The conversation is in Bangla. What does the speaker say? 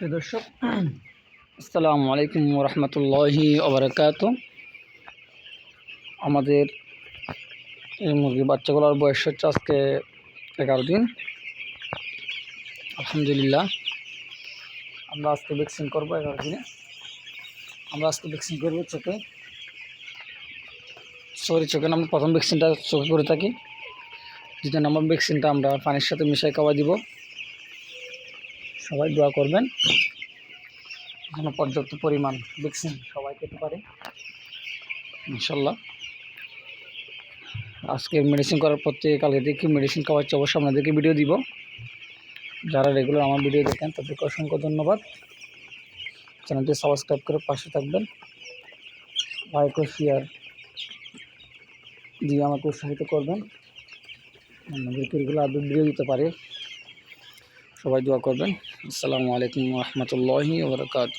প্রিয় দর্শক, আসসালামু আলাইকুম রহমতুল্লাহি ওবরাকাত। আমাদের এই মুরগি বাচ্চাগুলোর বয়স হচ্ছে আজকে এগারো দিন। আলহামদুলিল্লাহ, আমরা আজকে ভ্যাকসিন করব এগারো দিনে। আমরা আজকে ভ্যাকসিন করব চোখে। সরি চোখে আমরা প্রথম ভ্যাকসিনটা চোখে করে থাকি। দ্বিতীয় নম্বর ভ্যাকসিনটা আমরা পানির সাথে মিশাই খাওয়া দিব। সবাই দোয়া করবেন। যেন পর্যাপ্ত পরিমাণ ভ্যাকসিন সবাই পেতে পারে। ইনশাল্লাহ। আজকে মেডিসিন করার পর থেকে কালকে থেকে মেডিসিন খাওয়াচ্ছে অবশ্যই আপনাদেরকে ভিডিও দিব। যারা রেগুলার আমার ভিডিও দেখেন, তাদেরকে অসংখ্য ধন্যবাদ। চ্যানেলটি সাবস্ক্রাইব করে পাশে থাকবেন। লাইক ও শেয়ার দিয়ে আমাকে উৎসাহিত করবেন। আমাদেরকে এগুলো আরও ভিডিও দিতে পারে। সবাই দোয়া করবেন। আসসালামু আলাইকুম রহমতুল্লাহি ওবরাকাত